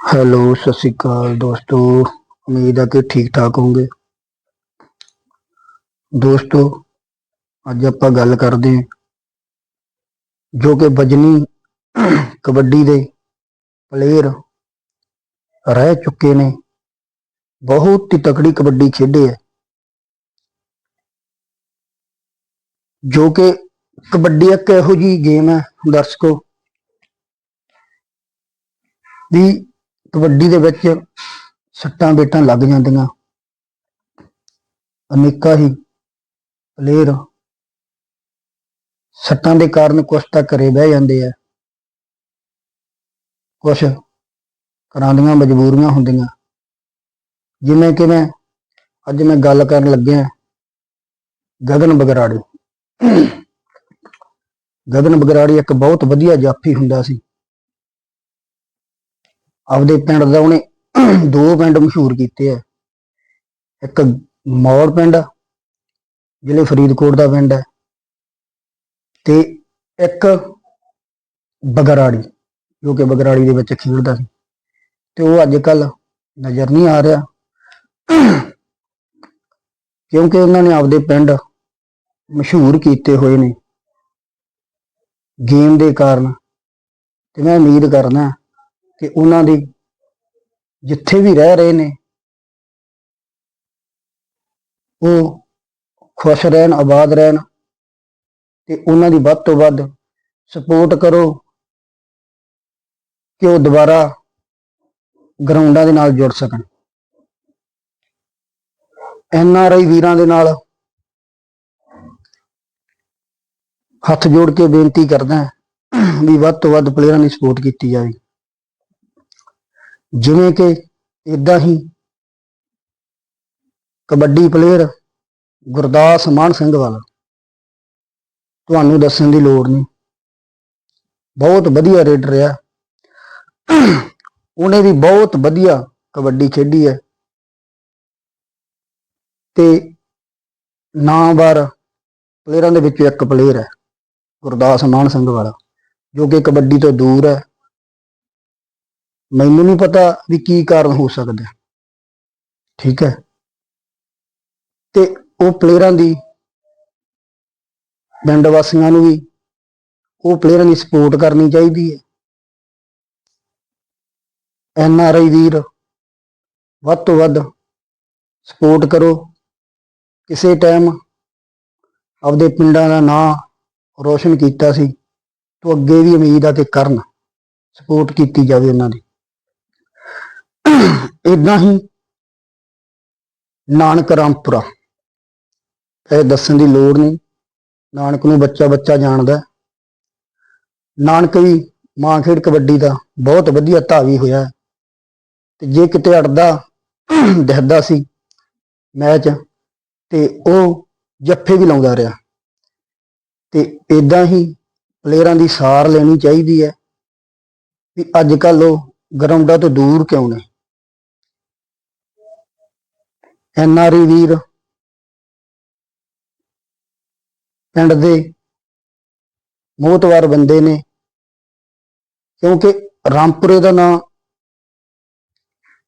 Hello ਸਤਿ ਸ਼੍ਰੀ ਅਕਾਲ ਦੋਸਤੋ। ਉਮੀਦ ਹੈ ਕਿ ਠੀਕ ਠਾਕ ਹੋਵੋਗੇ। ਦੋਸਤੋ, ਅੱਜ ਆਪਾਂ ਗੱਲ ਕਰਦੇ ਹਾਂ ਜੋ ਕਿ ਬਜਨੀ ਕਬੱਡੀ ਦੇ ਪਲੇਅਰ ਰਹਿ ਚੁੱਕੇ ਨੇ। ਬਹੁਤ ਹੀ ਤਕੜੀ ਕਬੱਡੀ ਖੇਡੇ ਹੈ। ਜੋ ਕਿ ਕਬੱਡੀ ਇੱਕ ਇਹੋ ਜੀ ਗੇਮ ਹੈ, ਦਰਸ਼ਕੋ, ਵੀ ਕਬੱਡੀ ਦੇ ਵਿੱਚ ਸੱਟਾਂ ਬੇਟਾਂ ਲੱਗ ਜਾਂਦੀਆਂ। ਅਨੇਕਾਂ ਹੀ ਪਲੇਅਰ ਸੱਟਾਂ ਦੇ ਕਾਰਨ ਕੁਛ ਤਾਂ ਘਰੇ ਬਹਿ ਜਾਂਦੇ ਆ। ਕੁਛ ਘਰਾਂ ਦੀਆਂ ਮਜਬੂਰੀਆਂ ਹੁੰਦੀਆਂ। ਜਿਵੇਂ ਕਿ ਮੈਂ ਅੱਜ ਮੈਂ ਗੱਲ ਕਰਨ ਲੱਗਿਆ ਗਗਨ ਬਗਰਾੜੀ। ਗਗਨ ਬਗਰਾੜੀ ਇੱਕ ਬਹੁਤ ਵਧੀਆ ਜਾਫੀ ਹੁੰਦਾ ਸੀ। ਆਪਦੇ ਪਿੰਡ ਦਾ ਉਹਨੇ ਦੋ ਪਿੰਡ ਮਸ਼ਹੂਰ ਕੀਤੇ ਆ। ਇੱਕ ਮੌੜ ਪਿੰਡ, ਜ਼ਿਲ੍ਹੇ ਫਰੀਦਕੋਟ ਦਾ ਪਿੰਡ ਹੈ, ਤੇ ਇੱਕ ਬਗਰਾੜੀ, ਜੋ ਕਿ ਬਗਰਾੜੀ ਦੇ ਵਿੱਚ ਖੇਡਦਾ ਸੀ। ਤੇ ਉਹ ਅੱਜ ਕੱਲ ਨਜ਼ਰ ਨਹੀਂ ਆ ਰਿਹਾ, ਕਿਉਂਕਿ ਉਹਨਾਂ ਨੇ ਆਪਦੇ ਪਿੰਡ ਮਸ਼ਹੂਰ ਕੀਤੇ ਹੋਏ ਨੇ। ਗੇਮ ਦੇ ਕਾਰਨ, ਤੇ ਮੈਂ ਉਮੀਦ ਕਰਦਾ ਕਿ ਉਹਨਾਂ ਦੀ ਜਿੱਥੇ ਵੀ ਰਹਿ ਰਹੇ ਨੇ, ਉਹ ਖੁਸ਼ ਰਹਿਣ, ਆਬਾਦ ਰਹਿਣ ਤੇ ਉਹਨਾਂ ਦੀ ਵੱਧ ਤੋਂ ਵੱਧ ਸਪੋਰਟ ਕਰੋ ਕਿ ਉਹ ਦੁਬਾਰਾ ਗਰਾਊਂਡਾਂ ਦੇ ਨਾਲ ਜੁੜ ਸਕਣ। ਐਨ ਆਰ ਆਈ ਵੀਰਾਂ ਦੇ ਨਾਲ ਹੱਥ ਜੋੜ ਕੇ ਬੇਨਤੀ ਕਰਦਾ ਵੀ ਵੱਧ ਤੋਂ ਵੱਧ ਪਲੇਅਰਾਂ ਦੀ ਸਪੋਰਟ ਕੀਤੀ ਜਾਵੇ। ਜਿਵੇਂ ਕਿ ਇਦਾਂ ਹੀ ਕਬੱਡੀ ਪਲੇਅਰ ਗੁਰਦਾਸ ਮਾਨ ਸਿੰਘ ਵਾਲਾ ਤੁਹਾਨੂੰ ਦੱਸਣ ਦੀ ਲੋੜ ਨਹੀਂ। ਬਹੁਤ ਵਧੀਆ ਰੇਡਰ ਰਿਹਾ। ਉਹਨੇ ਵੀ ਬਹੁਤ ਵਧੀਆ ਕਬੱਡੀ ਖੇਡੀ ਹੈ। ਤੇ ਨਾਮਵਰ ਪਲੇਅਰਾਂ ਦੇ ਵਿੱਚੋਂ ਇੱਕ ਪਲੇਅਰ ਹੈ ਗੁਰਦਾਸ ਮਾਨ ਸਿੰਘ ਵਾਲਾ, ਜੋ ਕਿ ਕਬੱਡੀ ਤੋਂ ਦੂਰ ਹੈ। ਮੈਨੂੰ ਨਹੀਂ ਪਤਾ ਵੀ ਕੀ ਕਾਰਨ ਹੋ ਸਕਦਾ ਠੀਕ ਹੈ। ਤੇ ਉਹ ਪਲੇਅਰਾਂ ਦੀ, ਪਿੰਡ ਵਾਸੀਆਂ ਨੂੰ ਵੀ ਉਹ ਪਲੇਅਰਾਂ ਦੀ ਸਪੋਰਟ ਕਰਨੀ ਚਾਹੀਦੀ ਹੈ। ਐਨ ਆਰ ਆਈ ਵੀਰ, ਵੱਧ ਤੋਂ ਵੱਧ ਸਪੋਰਟ ਕਰੋ। ਕਿਸੇ ਟਾਈਮ ਆਪਦੇ ਪਿੰਡਾਂ ਦਾ ਨਾਂ ਰੋਸ਼ਨ ਕੀਤਾ ਸੀ, ਤੋਂ ਅੱਗੇ ਵੀ ਉਮੀਦ ਆ ਕਿ ਕਰਨ ਸਪੋਰਟ ਕੀਤੀ ਜਾਵੇ ਉਹਨਾਂ ਦੀ। ਇਦਾਂ ਹੀ ਨਾਨਕ ਰਾਮਪੁਰਾ। ਇਹ ਦੱਸਣ ਦੀ ਲੋੜ ਨਹੀਂ, ਨਾਨਕ ਨੂੰ ਬੱਚਾ ਬੱਚਾ ਜਾਣਦਾ ਨਾਨਕ ਵੀ ਮਾਂ ਖੇਡ ਕਬੱਡੀ ਦਾ ਬਹੁਤ ਵਧੀਆ ਧਾਵੀ ਹੋਇਆ ਹੈ। ਤੇ ਜੇ ਕਿਤੇ ਅੜਦਾ ਦਿਖਦਾ ਸੀ ਮੈਚ, ਤੇ ਉਹ ਜੱਫੇ ਵੀ ਲਾਉਂਦਾ ਰਿਹਾ। ਤੇ ਇਦਾਂ ਹੀ ਪਲੇਅਰਾਂ ਦੀ ਸਾਰ ਲੈਣੀ ਚਾਹੀਦੀ ਹੈ ਵੀ ਅੱਜ ਕੱਲ ਉਹ ਗਰਾਊਂਡਾਂ ਤੋਂ ਦੂਰ ਕਿਉਂ ਨੇ। ਐਨ ਆਰ ਈ ਵੀਰ। ਪਿੰਡ ਦੇ ਮੋਹਤਵਾਰ ਬੰਦੇ ਨੇ, ਕਿਉਂਕਿ ਰਾਮਪੁਰੇ ਦਾ ਨਾਂ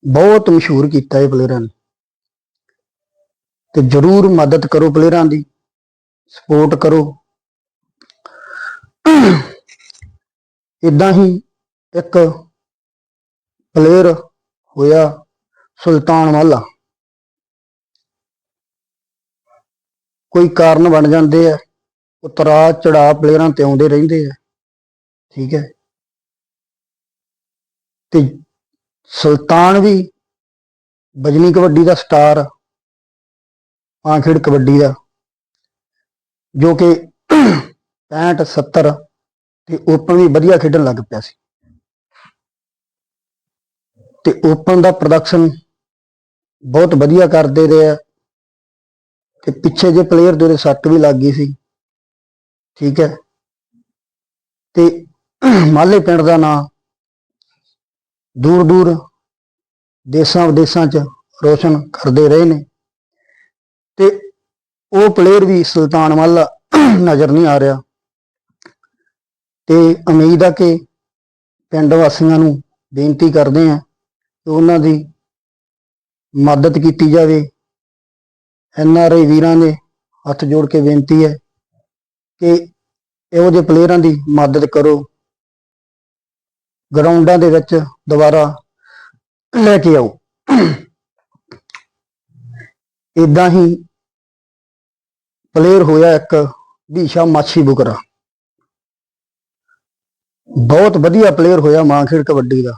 ਬਹੁਤ ਮਸ਼ਹੂਰ ਕੀਤਾ ਹੈ ਪਲੇਅਰਾਂ ਨੇ। ਤੇ ਜਰੂਰ ਮਦਦ ਕਰੋ ਪਲੇਅਰਾਂ ਦੀ, ਸਪੋਰਟ ਕਰੋ। ਇਦਾਂ ਹੀ ਇੱਕ ਪਲੇਅਰ ਹੋਇਆ ਸੁਲਤਾਨ ਵਾਲਾ। ਕੋਈ ਕਾਰਨ ਬਣ ਜਾਂਦੇ ਆ ਉਤਰਾ ਚੜਾ ਪਲੇਅਰਾਂ ਤੇ ਆਉਂਦੇ ਰਹਿੰਦੇ ਆ। ਠੀਕ ਹੈ। ਤੇ ਸੁਲਤਾਨ ਵੀ ਬਜਨੀ ਕਬੱਡੀ ਦਾ ਸਟਾਰ ਆ ਕਬੱਡੀ ਦਾ, ਜੋ ਕਿ 65 70 ਤੇ ਓਪਨ ਵੀ ਵਧੀਆ ਖੇਡਣ ਲੱਗ ਪਿਆ ਸੀ। ਤੇ ਓਪਨ ਦਾ ਪ੍ਰੋਡਕਸ਼ਨ ਬਹੁਤ ਵਧੀਆ ਕਰਦੇ ਰਹੇ ਆ। ਤੇ ਪਿੱਛੇ ਜੇ ਪਲੇਅਰ ਦੇ ਸੱਟ ਵੀ ਲੱਗ ਗਈ ਸੀ। ਠੀਕ ਹੈ। ਤੇ ਮਾਲੇ ਪਿੰਡ ਦਾ ਨਾਂ ਦੂਰ ਦੂਰ ਦੇਸ਼ਾਂ ਵਿਦੇਸ਼ਾਂ 'ਚ ਰੋਸ਼ਨ ਕਰਦੇ ਰਹੇ ਨੇ। ਤੇ ਉਹ ਪਲੇਅਰ ਵੀ ਸੁਲਤਾਨ ਮਾਲਾ ਨਜ਼ਰ ਨਹੀਂ ਆ ਰਿਹਾ। ਤੇ ਉਮੀਦ ਆ ਕਿ ਪਿੰਡ ਵਾਸੀਆਂ ਨੂੰ ਬੇਨਤੀ ਕਰਦੇ ਆ ਕਿ ਉਹਨਾਂ ਦੀ ਮਦਦ ਕੀਤੀ ਜਾਵੇ। ਐਨ ਆਰ ਆਈ ਵੀਰਾਂ ਨੇ ਹੱਥ ਜੋੜ ਕੇ ਬੇਨਤੀ ਹੈ ਕਿ ਇਹੋ ਜਿਹੇ ਪਲੇਅਰਾਂ ਦੀ ਮਦਦ ਕਰੋ। ਗਰਾਊਂਡਾਂ ਦੇ ਵਿੱਚ ਦੁਬਾਰਾ ਲੈ ਕੇ ਆਓ। ਇਦਾਂ ਹੀ ਪਲੇਅਰ ਹੋਇਆ ਇੱਕ ਵੀਸ਼ਾ ਮਾਛੀ ਬੁਕਰਾ। ਬਹੁਤ ਵਧੀਆ ਪਲੇਅਰ ਹੋਇਆ ਮਾਂ ਖੇਡ ਕਬੱਡੀ ਦਾ।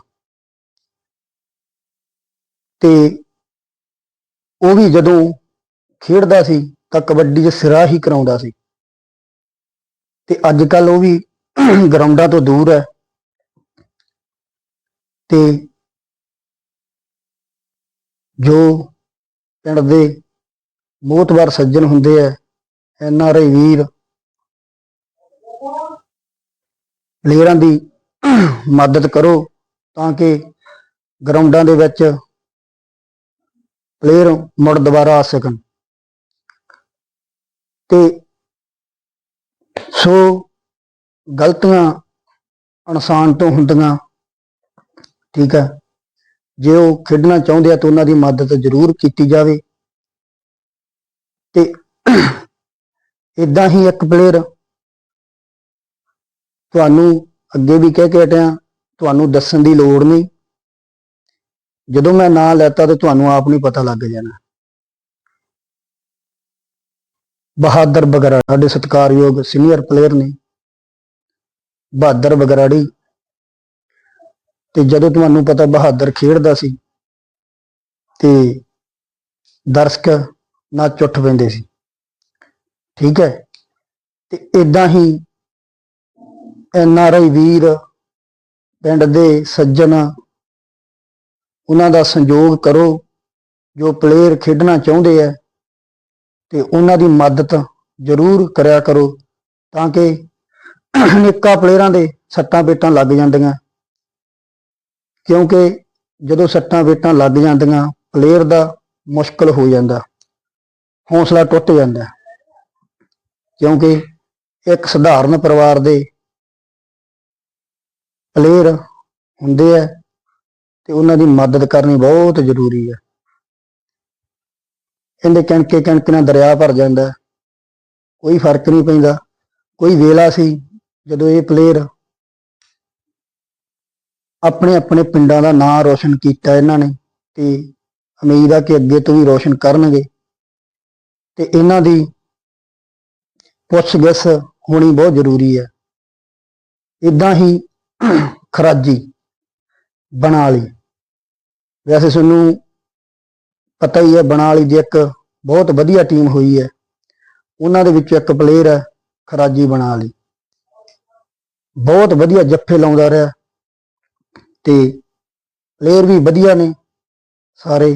ਤੇ ਉਹ ਵੀ ਜਦੋਂ ਖੇਡਦਾ ਸੀ ਤਾਂ ਕਬੱਡੀ 'ਚ ਸਿਰਾ ਹੀ ਕਰਾਉਂਦਾ ਸੀ। ਤੇ ਅੱਜ ਕੱਲ ਉਹ ਵੀ ਗਰਾਊਂਡਾਂ ਤੋਂ ਦੂਰ ਹੈ। ਤੇ ਜੋ ਪਿੰਡ ਦੇ ਮੋਤਬਰ ਸੱਜਣ ਹੁੰਦੇ ਐ ਐਨ ਆਰ ਆਈ ਵੀਰ, ਪਲੇਅਰਾਂ ਦੀ ਮਦਦ ਕਰੋ ਤਾਂ ਕਿ ਗਰਾਊਂਡਾਂ ਦੇ ਵਿੱਚ ਪਲੇਅਰ ਮੁੜ ਦੁਬਾਰਾ ਆ ਸਕਣ। ਤੇ ਸੋ ਗਲਤੀਆਂ ਇਨਸਾਨ ਤੋਂ ਹੁੰਦੀਆਂ। ਠੀਕ ਹੈ। ਜੇ ਉਹ ਖੇਡਣਾ ਚਾਹੁੰਦੇ ਆ ਤਾਂ ਉਹਨਾਂ ਦੀ ਮਦਦ ਜ਼ਰੂਰ ਕੀਤੀ ਜਾਵੇ। ਤੇ ਇਦਾਂ ਹੀ ਇੱਕ ਪਲੇਅਰ ਤੁਹਾਨੂੰ ਅੱਗੇ ਵੀ ਕਹਿ ਕੇ ਹਟਿਆ, ਤੁਹਾਨੂੰ ਦੱਸਣ ਦੀ ਲੋੜ ਨਹੀਂ। ਜਦੋਂ ਮੈਂ ਨਾਂ ਲੈਤਾ ਤੇ ਤੁਹਾਨੂੰ ਆਪ ਨਹੀਂ ਪਤਾ ਲੱਗ ਜਾਣਾ। ਬਹਾਦਰ ਬਗਰਾ ਸਾਡੇ ਸਤਿਕਾਰਯੋਗ ਸੀਨੀਅਰ ਪਲੇਅਰ ਨੇ, ਬਹਾਦਰ ਬਗਰਾੜੀ ਤੇ ਜਦੋਂ ਤੁਹਾਨੂੰ ਪਤਾ ਬਹਾਦਰ ਖੇਡਦਾ ਸੀ, ਤੇ ਦਰਸ਼ਕ ਨਾ ਚੁੱਟ ਪੈਂਦੇ ਸੀ। ਠੀਕ ਹੈ? ਤੇ ਇਦਾਂ ਹੀ ਐਨ ਆਰ ਆਈ ਵੀਰ, ਪਿੰਡ ਦੇ ਸੱਜਣ, ਉਹਨਾਂ ਦਾ ਸੰਯੋਗ ਕਰੋ, ਜੋ ਪਲੇਅਰ ਖੇਡਣਾ ਚਾਹੁੰਦੇ ਆ ਤੇ ਉਹਨਾਂ ਦੀ ਮਦਦ ਜ਼ਰੂਰ ਕਰਿਆ ਕਰੋ ਤਾਂ ਕਿ ਨਿੱਕਾ ਪਲੇਅਰਾਂ ਦੇ ਸੱਟਾਂ ਪੇਟਾਂ ਲੱਗ ਜਾਂਦੀਆਂ। ਕਿਉਂਕਿ ਜਦੋਂ ਸੱਟਾਂ ਪੇਟਾਂ ਲੱਗ ਜਾਂਦੀਆਂ, ਪਲੇਅਰ ਦਾ ਮੁਸ਼ਕਲ ਹੋ ਜਾਂਦਾ, ਹੌਸਲਾ ਟੁੱਟ ਜਾਂਦਾ। ਕਿਉਂਕਿ ਇੱਕ ਸਧਾਰਨ ਪਰਿਵਾਰ ਦੇ ਪਲੇਅਰ ਹੁੰਦੇ ਆ ਤੇ ਉਹਨਾਂ ਦੀ ਮਦਦ ਕਰਨੀ ਬਹੁਤ ਜ਼ਰੂਰੀ ਹੈ ਇਹਦੇ ਕਣਕੇ ਕਣਕ ਨਾਲ ਦਰਿਆ ਭਰ ਜਾਂਦਾ। ਕੋਈ ਫ਼ਰਕ ਨਹੀਂ ਪੈਂਦਾ। ਕੋਈ ਵੇਲਾ ਸੀ ਜਦੋਂ ਇਹ ਪਲੇਅਰ ਆਪਣੇ ਆਪਣੇ ਪਿੰਡਾਂ ਦਾ ਨਾਂ ਰੋਸ਼ਨ ਕੀਤਾ ਇਹਨਾਂ ਨੇ ਤੇ ਉਮੀਦ ਆ ਕਿ ਅੱਗੇ ਤੋਂ ਵੀ ਰੋਸ਼ਨ ਕਰਨਗੇ। ਤੇ ਇਹਨਾਂ ਦੀ ਪੁੱਛ-ਗਿੱਛ ਹੋਣੀ ਬਹੁਤ ਜ਼ਰੂਰੀ ਹੈ। ਇਦਾਂ ਹੀ ਖਰਾਜੀ, ਬਣਾ ਲਈ। ਵੈਸੇ ਤੁਹਾਨੂੰ ਪਤਾ ਹੀ ਹੈ ਬਨਾਲੀ ਦੀ ਇੱਕ ਬਹੁਤ ਵਧੀਆ ਟੀਮ ਹੋਈ ਹੈ। ਉਹਨਾਂ ਦੇ ਵਿੱਚੋਂ ਇੱਕ ਪਲੇਅਰ ਹੈ, ਖਰਾਜੀ ਬਣਾ ਬਹੁਤ ਵਧੀਆ ਜੱਫੇ ਲਾਉਂਦਾ ਰਿਹਾ। ਤੇ ਪਲੇਅਰ ਵੀ ਵਧੀਆ ਨੇ ਸਾਰੇ।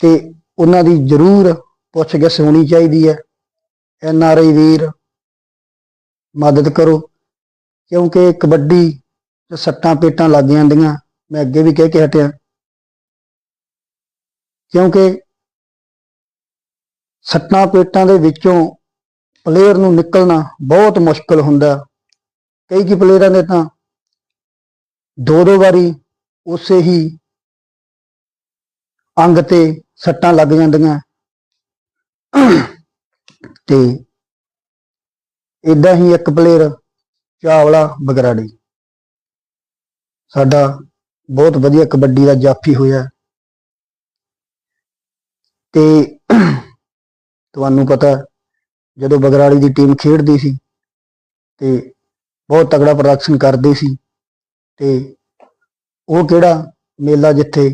ਤੇ ਉਹਨਾਂ ਦੀ ਜ਼ਰੂਰ ਪੁੱਛਗਿੱਛ ਹੋਣੀ ਚਾਹੀਦੀ ਹੈ। ਐਨ ਆਰ ਆਈ ਵੀਰ, ਮਦਦ ਕਰੋ। ਕਿਉਂਕਿ ਕਬੱਡੀ ਸੱਟਾਂ ਪੇਟਾਂ ਲੱਗ ਜਾਂਦੀਆਂ। ਮੈਂ ਅੱਗੇ ਵੀ ਕਹਿ ਕੇ ਹਟਿਆ। ਕਿਉਂਕਿ ਸੱਟਾਂ ਪੇਟਾਂ ਦੇ ਵਿੱਚੋਂ ਪਲੇਅਰ ਨੂੰ ਨਿਕਲਣਾ ਬਹੁਤ ਮੁਸ਼ਕਲ ਹੁੰਦਾ। ਕਈ ਕੀ ਪਲੇਅਰਾਂ ਦੇ ਤਾਂ ਦੋ ਦੋ ਵਾਰੀ ਉਸੇ ਹੀ ਅੰਗ ਤੇ ਸੱਟਾਂ ਲੱਗ ਜਾਂਦੀਆਂ। ਤੇ ਇਦਾਂ ਹੀ ਇੱਕ ਪਲੇਅਰ ਚਾਵਲਾ ਬਗਰਾੜੀ। ਸਾਡਾ ਬਹੁਤ ਵਧੀਆ ਕਬੱਡੀ ਦਾ ਜਾਫੀ ਹੋਇਆ। ਤੇ ਤੁਹਾਨੂੰ ਪਤਾ ਜਦੋਂ ਬਗਰਾੜੀ ਦੀ ਟੀਮ ਖੇਡਦੀ ਸੀ ਤੇ ਬਹੁਤ ਤਗੜਾ ਪ੍ਰਦਰਸ਼ਨ ਕਰਦੀ ਸੀ ਤੇ ਉਹ ਕਿਹੜਾ ਮੇਲਾ ਜਿੱਥੇ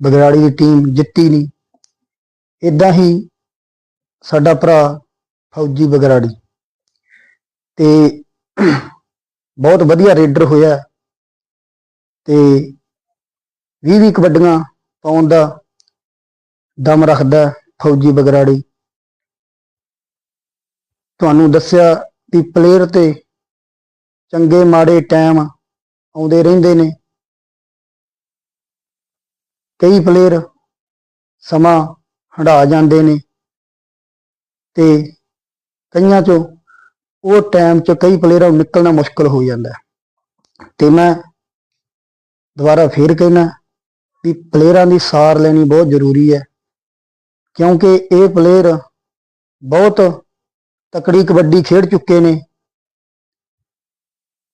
ਬਗਰਾੜੀ ਦੀ ਟੀਮ ਜਿੱਤੀ ਨਹੀਂ ਇਦਾਂ ਹੀ ਸਾਡਾ ਭਰਾ ਫੌਜੀ ਬਗਰਾੜੀ ਤੇ ਬਹੁਤ ਵਧੀਆ ਰੇਡਰ ਹੋਇਆ ਤੇ 20 20 ਕਬੱਡੀਆਂ ਪਾਉਣ ਦਾ ਦਮ ਰੱਖਦਾ ਫੌਜੀ ਬਗਰਾੜੀ। ਤੁਹਾਨੂੰ ਦੱਸਿਆ ਵੀ ਪਲੇਅਰ ਤੇ ਚੰਗੇ ਮਾੜੇ ਟਾਈਮ ਆਉਂਦੇ ਰਹਿੰਦੇ ਨੇ। ਕਈ ਪਲੇਅਰ ਸਮਾਂ ਹੰਢਾ ਜਾਂਦੇ ਨੇ ਤੇ ਕਈਆਂ ਚੋਂ ਉਹ ਟਾਈਮ ਚ ਕਈ ਪਲੇਅਰਾਂ ਨੂੰ ਨਿਕਲਣਾ ਮੁਸ਼ਕਲ ਹੋ ਜਾਂਦਾ ਹੈ। ਤੇ ਮੈਂ ਦੁਬਾਰਾ ਫੇਰ ਕਹਿਣਾ ਵੀ ਪਲੇਅਰਾਂ ਦੀ ਸਾਰ ਲੈਣੀ ਬਹੁਤ ਜ਼ਰੂਰੀ ਹੈ। ਕਿਉਂਕਿ ਇਹ ਪਲੇਅਰ ਬਹੁਤ ਤਕੜੀ ਕਬੱਡੀ ਖੇਡ ਚੁੱਕੇ ਨੇ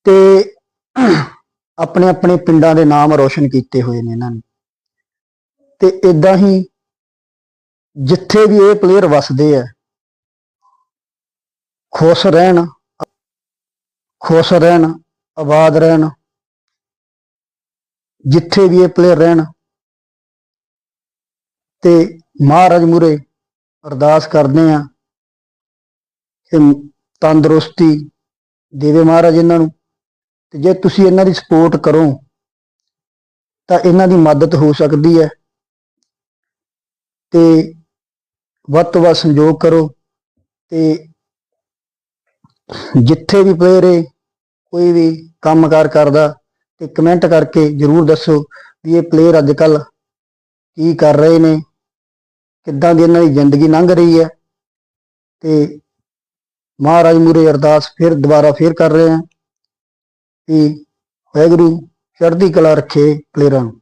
ਤੇ ਆਪਣੇ ਆਪਣੇ ਪਿੰਡਾਂ ਦੇ ਨਾਮ ਰੋਸ਼ਨ ਕੀਤੇ ਹੋਏ ਨੇ ਇਹਨਾਂ ਨੇ। ਤੇ ਇਦਾਂ ਹੀ ਜਿੱਥੇ ਵੀ ਇਹ ਪਲੇਅਰ ਵਸਦੇ ਆ, ਖੁਸ਼ ਰਹਿਣ ਖੁਸ਼ ਰਹਿਣ, ਆਬਾਦ ਰਹਿਣ, ਜਿੱਥੇ ਵੀ ਇਹ ਪਲੇਅਰ ਰਹਿਣ, ਤੇ ਮਹਾਰਾਜ ਮੂਰੇ ਅਰਦਾਸ ਕਰਦੇ ਆ ਕਿ ਤੰਦਰੁਸਤੀ ਦੇਵੇ ਮਹਾਰਾਜ ਇਹਨਾਂ ਨੂੰ। ਤੇ ਜੇ ਤੁਸੀਂ ਇਹਨਾਂ ਦੀ ਸਪੋਰਟ ਕਰੋ, ਤਾਂ ਇਹਨਾਂ ਦੀ ਮਦਦ ਹੋ ਸਕਦੀ ਹੈ। ਤੇ ਵੱਧ ਤੋਂ ਵੱਧ ਸੰਯੋਗ ਕਰੋ ਤੇ ਜਿੱਥੇ ਵੀ ਪਲੇਅਰ ਹੈ, ਕੋਈ ਵੀ ਕੰਮਕਾਰ ਕਰਦਾ, ਤੇ ਕਮੈਂਟ ਕਰਕੇ ਜਰੂਰ ਦੱਸੋ ਵੀ ਇਹ ਪਲੇਅਰ ਅੱਜ ਕੱਲ ਕੀ ਕਰ ਰਹੇ ਨੇ। ਕਿੱਦਾਂ ਦੀ ਇਹਨਾਂ ਦੀ ਜ਼ਿੰਦਗੀ ਲੰਘ ਰਹੀ ਹੈ ਤੇ ਮਹਾਰਾਜ ਮੂਰੇ ਅਰਦਾਸ ਫਿਰ ਦੁਬਾਰਾ ਫਿਰ ਕਰ ਰਹੇ ਹਾਂ ਕਿ ਵਾਹਿਗੁਰੂ ਚੜ੍ਹਦੀ ਕਲਾ ਰੱਖੇ ਪਲੇਅਰਾਂ ਨੂੰ।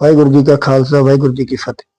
ਵਾਹਿਗੁਰੂ ਜੀ ਕਾ ਖਾਲਸਾ, ਵਾਹਿਗੁਰੂ ਜੀ ਕੀ ਫਤਿਹ।